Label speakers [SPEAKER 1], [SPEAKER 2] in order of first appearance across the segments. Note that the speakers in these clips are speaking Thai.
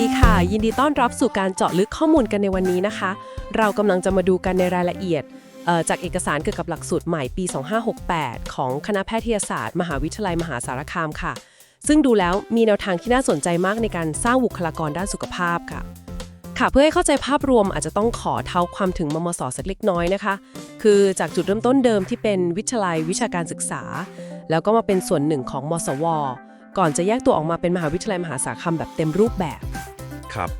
[SPEAKER 1] ดีค่ะ ยินดีต้อนรับสู่การเจาะลึกข้อมูลกันในวันนี้นะคะ เรากำลังจะมาดูกันในรายละเอียดจากเอกสารเกี่ยวกับหลักสูตรใหม่ปี 2568 ของคณะแพทยศาสตร์ มหาวิทยาลัยมหาสารคามค่ะ ซึ่งดูแล้วมีแนวทางที่น่าสนใจมากในการสร้างบุคลากรด้านสุขภาพค่ะ ค่ะเพื่อให้เข้าใจภาพรวมอาจจะต้องขอเท้าความถึงมมสสักเล็กน้อยนะคะ คือจากจุดเริ่มต้นเดิมที่เป็นวิทยาลัยวิชาการศึกษา แล้วก็มาเป็นส่วนหนึ่งของมสวก่อนจะแยกตัวออกมาเป็นมหาวิทยาลัยมหาสารคามแบบเต็มรูปแบบ
[SPEAKER 2] ครับ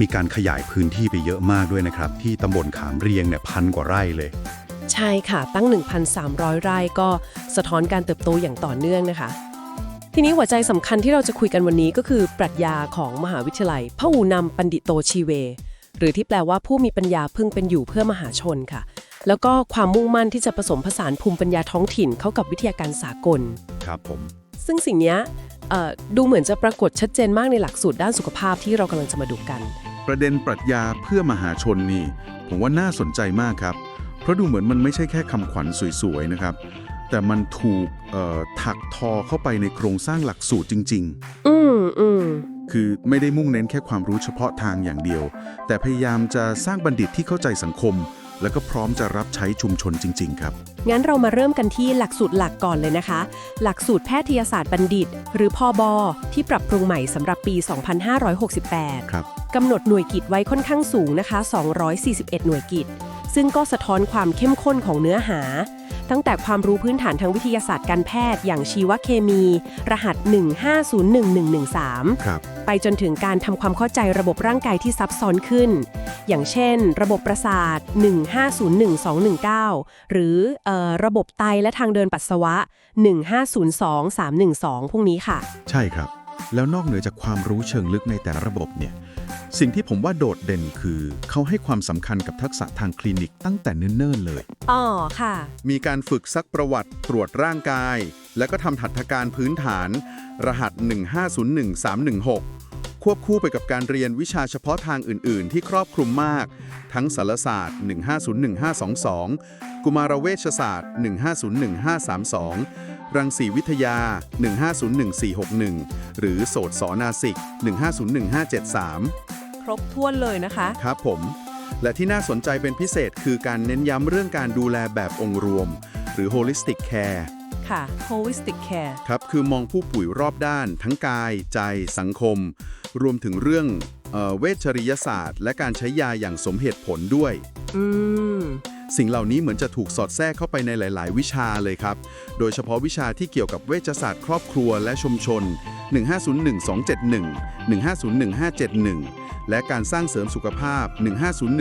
[SPEAKER 2] มีการขยายพื้นที่ไปเยอะมากด้วยนะครับ ที่ตำบลขามเรียงเนี่ยพันกว่าไร่เลย
[SPEAKER 1] ใช่ค่ะตั้ง 1,300 ไร่ก็สะท้อนการเติบโตอย่างต่อเนื่องนะคะ ทีนี้หัวใจสำคัญที่เราจะคุยกันวันนี้ก็คือ ปรัชญาของมหาวิทยาลัยพหูนำปันดิโตชีเว หรือที่แปลว่าผู้มีปัญญาพึ่งเป็นอยู่เพื่อมหาชนค่ะ แล้วก็ความมุ่งมั่นที่จะผสมผสานภูมิปัญญาท้องถิ่นเข้ากับวิทยาการสากล
[SPEAKER 2] ครับผม
[SPEAKER 1] ซึ่งสิ่งเนี้ยเอ่อ ดูเหมือนจะปรากฏชัดเจนมากในหลักสูตรด้านสุขภาพที่เรากำลังจะมาดูกัน
[SPEAKER 3] ประเด็นปรัชญาเพื่อมหาชนนี่ ผมว่าน่าสนใจมากครับ เพราะดูเหมือนมันไม่ใช่แค่คำขวัญสวยๆนะครับ แต่มันถูกเอ่อถักทอเข้าไปในโครงสร้างหลักสูตรจริง
[SPEAKER 1] อืมอืม
[SPEAKER 3] ๆคือไม่ได้มุ่งเน้นแค่ความรู้เฉพาะทางอย่างเดียว แต่พยายามจะสร้างบัณฑิตที่เข้าใจสังคม แล้วก็พร้อมจะรับใช้ชุมชนจริง ๆ ครับ
[SPEAKER 1] งั้นเรามาเริ่มกันที่หลักสูตรหลักก่อนเลยนะคะ หลักสูตรแพทยศาสตร์บัณฑิต หรือพอบอที่ปรับปรุงใหม่สำหรับปี 2568
[SPEAKER 3] ครับ
[SPEAKER 1] กำหนดหน่วยกิจไว้ค่อนข้างสูงนะคะ 241 หน่วยกิจ ซึ่งก็สะท้อนความเข้มข้นของเนื้อหา ตั้งแต่ความรู้พื้นฐานทางวิทยาศาสตร์การแพทย์ อย่างชีวเคมี รหัส 1501113
[SPEAKER 3] ครับ
[SPEAKER 1] ไปจนถึงการทำความเข้าใจระบบร่างกายที่ซับซ้อนขึ้น อย่างเช่น ระบบประสาท 1501219 หรือเออระบบไตและทางเดินปัสสาวะ 1502312 พวกนี้ค่ะ
[SPEAKER 3] ใช่ครับ แล้วนอกเหนือจากความรู้เชิงลึกในแต่ละระบบเนี่ยสิ่งที่ผมว่าโดดเด่นคือ เขาให้ความสำคัญกับทักษะทางคลินิกตั้งแต่เนิ่นๆเลย
[SPEAKER 1] อ๋อ ค่ะ
[SPEAKER 3] มีการฝึกซักประวัติตรวจร่างกาย แล้วก็ทำหัตถการพื้นฐาน รหัส 1501316 ควบคู่ไปกับการเรียนวิชาเฉพาะทางอื่น ๆ ที่ครอบคลุมมาก ทั้งสารศาสตร์ 1501522 กุมารเวชศาสตร์ 1501532 รังสีวิทยา 1501461 หรือโสตสอนาสิก 1501573
[SPEAKER 1] ครบถ้วนเลยนะคะ
[SPEAKER 3] ครับผม และที่น่าสนใจเป็นพิเศษคือการเน้นย้ำเรื่องการดูแลแบบองค์รวม หรือ holistic care
[SPEAKER 1] ค่ะ holistic care
[SPEAKER 3] ครับคือมองผู้ป่วยรอบด้าน ทั้งกาย ใจสังคม รวมถึงเรื่องเออเวชริยศาสตร์ และการใช้ยาอย่างสมเหตุผลด้วย
[SPEAKER 1] อืม
[SPEAKER 3] สิ่งเหล่านี้เหมือนจะถูกสอดแทรกเข้าไปในหลาย ๆ วิชาเลยครับ โดยเฉพาะวิชาที่เกี่ยวกับเวชศาสตร์ครอบครัวและชุมชน1501271 1501571 และการสร้างเสริมสุขภาพ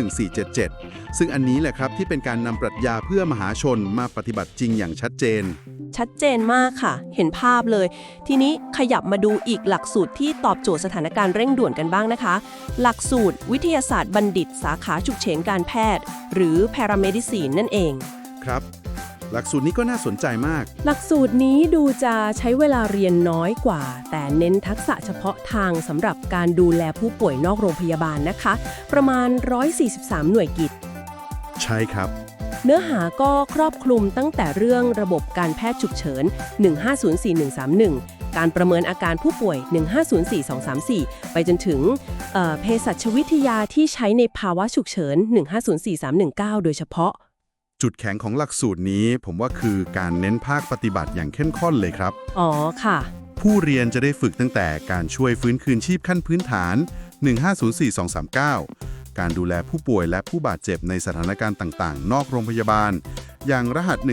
[SPEAKER 3] 1501477 ซึ่งอันนี้แหละครับที่เป็นการนำปรัชญาเพื่อมหาชนมาปฏิบัติจริงอย่างชัดเจน
[SPEAKER 1] ชัดเจนมากค่ะ เห็นภาพเลย ทีนี้ขยับมาดูอีกหลักสูตรที่ตอบโจทย์สถานการณ์เร่งด่วนกันบ้างนะคะ หลักสูตรวิทยาศาสตร์บัณฑิต สาขาฉุกเฉินการแพทย์ หรือ paramedicine นั่นเอง
[SPEAKER 3] ครับ หลักสูตรนี้ก็น่าสนใจมาก
[SPEAKER 1] หลักสูตรนี้ดูจะใช้เวลาเรียนน้อยกว่า แต่เน้นทักษะเฉพาะทางสำหรับการดูแลผู้ป่วยนอกโรงพยาบาลนะคะ ประมาณ 143 หน่วยกิจ
[SPEAKER 3] ใช่ครับ
[SPEAKER 1] เนื้อหาก็ครอบคลุมตั้งแต่เรื่องระบบการแพทย์ฉุกเฉิน 1504-131 การประเมินอาการผู้ป่วย 1504-234 ไปจนถึงเอ่อเภสัชวิทยาที่ใช้ในภาวะฉุกเฉิน 1504-319 โดยเฉพาะ
[SPEAKER 3] จุดแข็งของหลักสูตรนี้ ผมว่าคือการเน้นภาคปฏิบัติอย่างเข้มข้นเลยครับ
[SPEAKER 1] อ๋อค่ะ
[SPEAKER 3] ผู้เรียนจะได้ฝึกตั้งแต่การช่วยฟื้นคืนชีพขั้นพื้นฐาน 1504-239 การดูแลผู้ป่วยและผู้บาดเจ็บในสถานการณ์ต่างๆ นอกโรงพยาบาล อย่างรหัส 1504-343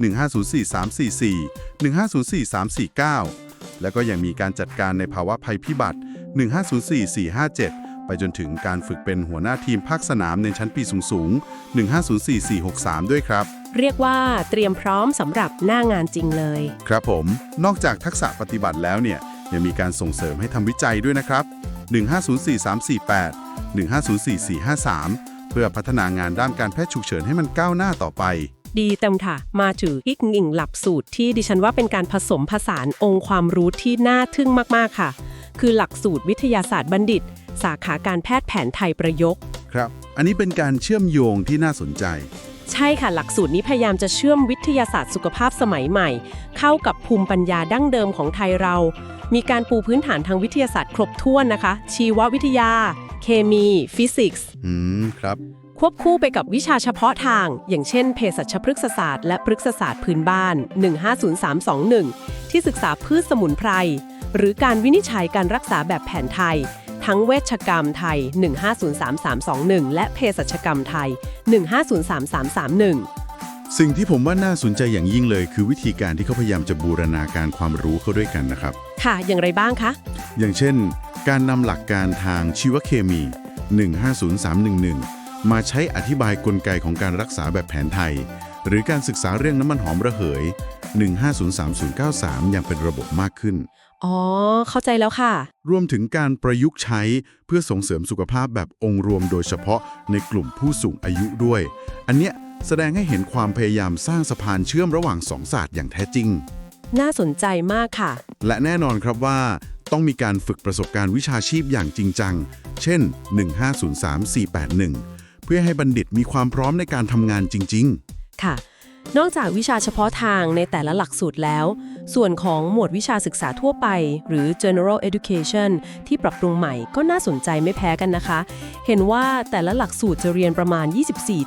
[SPEAKER 3] 1504-344 1504-349 แล้วก็ยังมีการจัดการในภาวะภัยพิบัติ 1504-457 ไปจนถึงการฝึกเป็นหัวหน้าทีมภาคสนามในชั้นปีสูงๆ 1504-463 ด้วยครับ
[SPEAKER 1] เรียกว่าเตรียมพร้อมสำหรับหน้างานจริงเลย
[SPEAKER 3] ครับผม นอกจากทักษะปฏิบัติแล้วเนี่ยยังมีการส่งเสริมให้ทำวิจัยด้วยนะครับ 1504348 1504453 เพื่อพัฒนางานด้านการแพทย์ฉุกเฉินให้มันก้าวหน้าต่อไป
[SPEAKER 1] ดีเต็มค่ะ มาถึงอีกหนึ่งหลักสูตรที่ดิฉันว่าเป็นการผสมผสานองค์ความรู้ที่น่าทึ่งมากๆค่ะ คือหลักสูตรวิทยาศาสตร์บัณฑิต สาขาการแพทย์แผนไทยประยุกต์
[SPEAKER 3] ครับ อันนี้เป็นการเชื่อมโยงที่น่าสนใจ
[SPEAKER 1] ใช่ค่ะหลักสูตรนี้พยายามจะเชื่อมวิทยาศาสตร์สุขภาพสมัยใหม่ เข้ากับภูมิปัญญาดั้งเดิมของไทยเรา มีการปูพื้นฐานทางวิทยาศาสตร์ครบถ้วนนะคะ ชีววิทยา เคมี ฟิสิกส์
[SPEAKER 2] อืม ครับ
[SPEAKER 1] ควบคู่ไปกับวิชาเฉพาะทาง อย่างเช่นเภสัชพฤกษศาสตร์และพฤกษศาสตร์พื้นบ้าน 150-321 ที่ศึกษาพืชสมุนไพรหรือการวินิจฉัยการรักษาแบบแผนไทย ทั้งเวชกรรมไทย 1503321 และเภสัชกรรมไทย 1503331
[SPEAKER 3] สิ่งที่ผมว่าน่าสนใจอย่างยิ่งเลย คือวิธีการที่เขาพยายามจะบูรณาการความรู้เข้าด้วยกันนะครับ
[SPEAKER 1] ค่ะ อย่างไรบ้างคะ
[SPEAKER 3] อย่างเช่น การนำหลักการทางชีวเคมี 150-311 มาใช้อธิบายกลไกของการรักษาแบบแผนไทย หรือการศึกษาเรื่องน้ำมันหอมระเหย 1503093 อย่างเป็นระบบมากขึ้น
[SPEAKER 1] อ๋อ เข้าใจแล้วค่ะ
[SPEAKER 3] รวมถึงการประยุกต์ใช้เพื่อส่งเสริมสุขภาพแบบองค์รวมโดยเฉพาะในกลุ่มผู้สูงอายุด้วย อันเนี้ยแสดงให้เห็นความพยายามสร้างสะพานเชื่อมระหว่างสองศาสตร์อย่างแท้จริง
[SPEAKER 1] น่าสนใจมากค่ะ
[SPEAKER 3] และแน่นอนครับว่าต้องมีการฝึกประสบการณ์วิชาชีพอย่างจริงจัง เช่น 1503481 เพื่อให้บัณฑิตมีความพร้อมในการทำงานจริง
[SPEAKER 1] ค่ะ นอกจากวิชาเฉพาะทางในแต่ละหลักสูตรแล้ว ส่วนของหมวดวิชาศึกษาทั่วไป หรือ general education ที่ปรับปรุงใหม่ก็น่าสนใจไม่แพ้กันนะคะ เห็นว่าแต่ละหลักสูตรจะเรียนประมาณ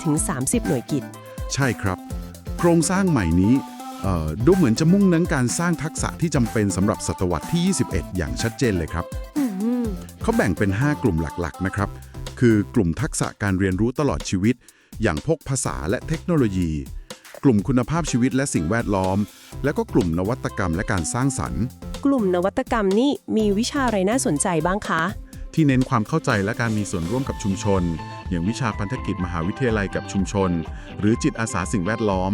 [SPEAKER 1] 24-30 หน่วยกิต
[SPEAKER 3] ๆใช่ครับ โครงสร้างใหม่นี้เอ่อดูเหมือนจะมุ่งเน้นการสร้างทักษะที่จำเป็นสำหรับศตวรรษที่ 21 อย่างชัดเจนเลยครับเขาแบ่งเป็น 5 กลุ่มหลักๆนะครับ คือกลุ่มทักษะการเรียนรู้ตลอดชีวิต อย่างพกภาษาและเทคโนโลยี กลุ่มคุณภาพชีวิตและสิ่งแวดล้อม และก็กลุ่มนวัตกรรมและการสร้างสรรค์
[SPEAKER 1] กลุ่มนวัตกรรมนี่มีวิชาอะไรน่าสนใจบ้างคะ
[SPEAKER 3] ที่เน้นความเข้าใจและการมีส่วนร่วมกับชุมชน อย่างวิชาพันธกิจมหาวิทยาลัยกับชุมชน หรือจิตอาสาสิ่งแวดล้อม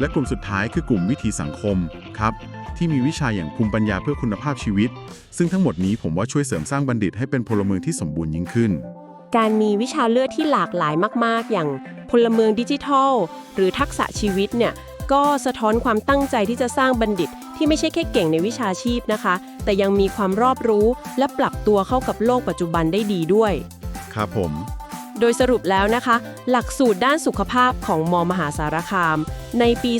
[SPEAKER 3] และกลุ่มสุดท้ายคือกลุ่มวิถีสังคมครับที่มีวิชาอย่างภูมิปัญญาเพื่อคุณภาพชีวิต ซึ่งทั้งหมดนี้ผมว่าช่วยเสริมสร้างบัณฑิตให้เป็นพลเมืองที่สมบูรณ์ยิ่งขึ้น
[SPEAKER 1] การมีวิชาเลือดที่หลากหลายมาก ๆ อย่างพลเมืองดิจิทัล หรือทักษะชีวิตเนี่ยก็สะท้อนความตั้งใจที่จะสร้างบัณฑิต ที่ไม่ใช่แค่เก่งในวิชาชีพนะคะ แต่ยังมีความรอบรู้และปรับตัวเข้ากับโลกปัจจุบันได้ดีด้วย
[SPEAKER 3] ครับผม
[SPEAKER 1] โดยสรุปแล้วนะคะ หลักสูตรด้านสุขภาพของมมหาสารคาม ในปี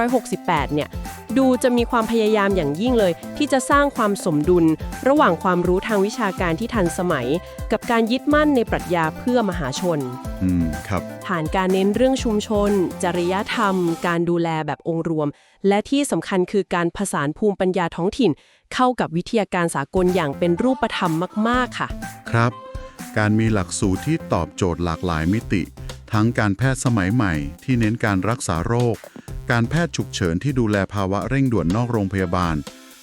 [SPEAKER 1] 2568 เนี่ย ดูจะมีความพยายามอย่างยิ่งเลย ที่จะสร้างความสมดุล ระหว่างความรู้ทางวิชาการที่ทันสมัย กับการยึดมั่นในปรัชญาเพื่อมหาชน
[SPEAKER 3] อืมครับ
[SPEAKER 1] ผ่านการเน้นเรื่องชุมชน จริยธรรม การดูแลแบบองค์รวม และที่สำคัญคือการผสานภูมิปัญญาท้องถิ่น เข้ากับวิทยาการสากลอย่างเป็นรูปธรรมมาก ๆ ค่ะ
[SPEAKER 3] ครับ การมีหลักสูตรที่ตอบโจทย์หลากหลายมิติ ทั้งการแพทย์สมัยใหม่ที่เน้นการรักษาโรค การแพทย์ฉุกเฉินที่ดูแลภาวะเร่งด่วนนอกโรงพยาบาล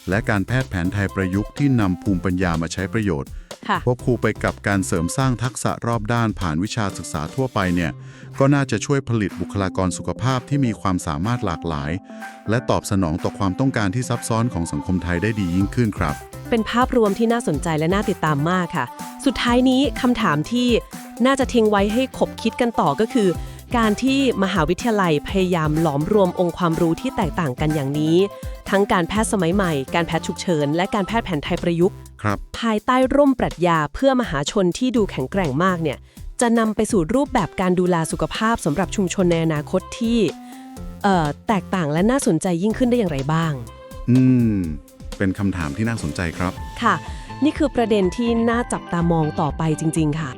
[SPEAKER 3] และการแพทย์แผนไทยประยุกต์ที่นำภูมิปัญญามาใช้ประโยชน์
[SPEAKER 1] ค่ะ
[SPEAKER 3] ควบคู่ไปกับการเสริมสร้างทักษะรอบด้านผ่านวิชาศึกษาทั่วไปเนี่ยก็น่าจะช่วยผลิตบุคลากรสุขภาพที่มีความสามารถหลากหลาย และตอบสนองต่อความต้องการที่ซับซ้อนของสังคมไทยได้ดียิ่งขึ้นครับ
[SPEAKER 1] เป็นภาพรวมที่น่าสนใจและน่าติดตามมากค่ะ สุดท้ายนี้คำถามที่น่าจะทิ้งไว้ให้ขบคิดกันต่อก็คือ การที่มหาวิทยาลัยพยายามหลอมรวมองค์ความรู้ที่แตกต่างกันอย่างนี้ ทั้งการแพทย์สมัยใหม่ การแพทย์ฉุกเฉิน และการแพทย์แผนไทยประยุกต์
[SPEAKER 3] ครับ
[SPEAKER 1] ภายใต้ร่มปรัชญาเพื่อมหาชนที่ดูแข็งแกร่งมากเนี่ยจะนำไปสู่รูปแบบการดูแลสุขภาพสำหรับชุมชนในอนาคตที่เอ่อแตกต่างและน่าสนใจยิ่งขึ้นได้อย่างไรบ้าง
[SPEAKER 3] อืม เป็นคำถามที่น่าสนใจครับ
[SPEAKER 1] ค่ะ นี่คือประเด็นที่น่าจับตามองต่อไปจริง ๆ ค่ะ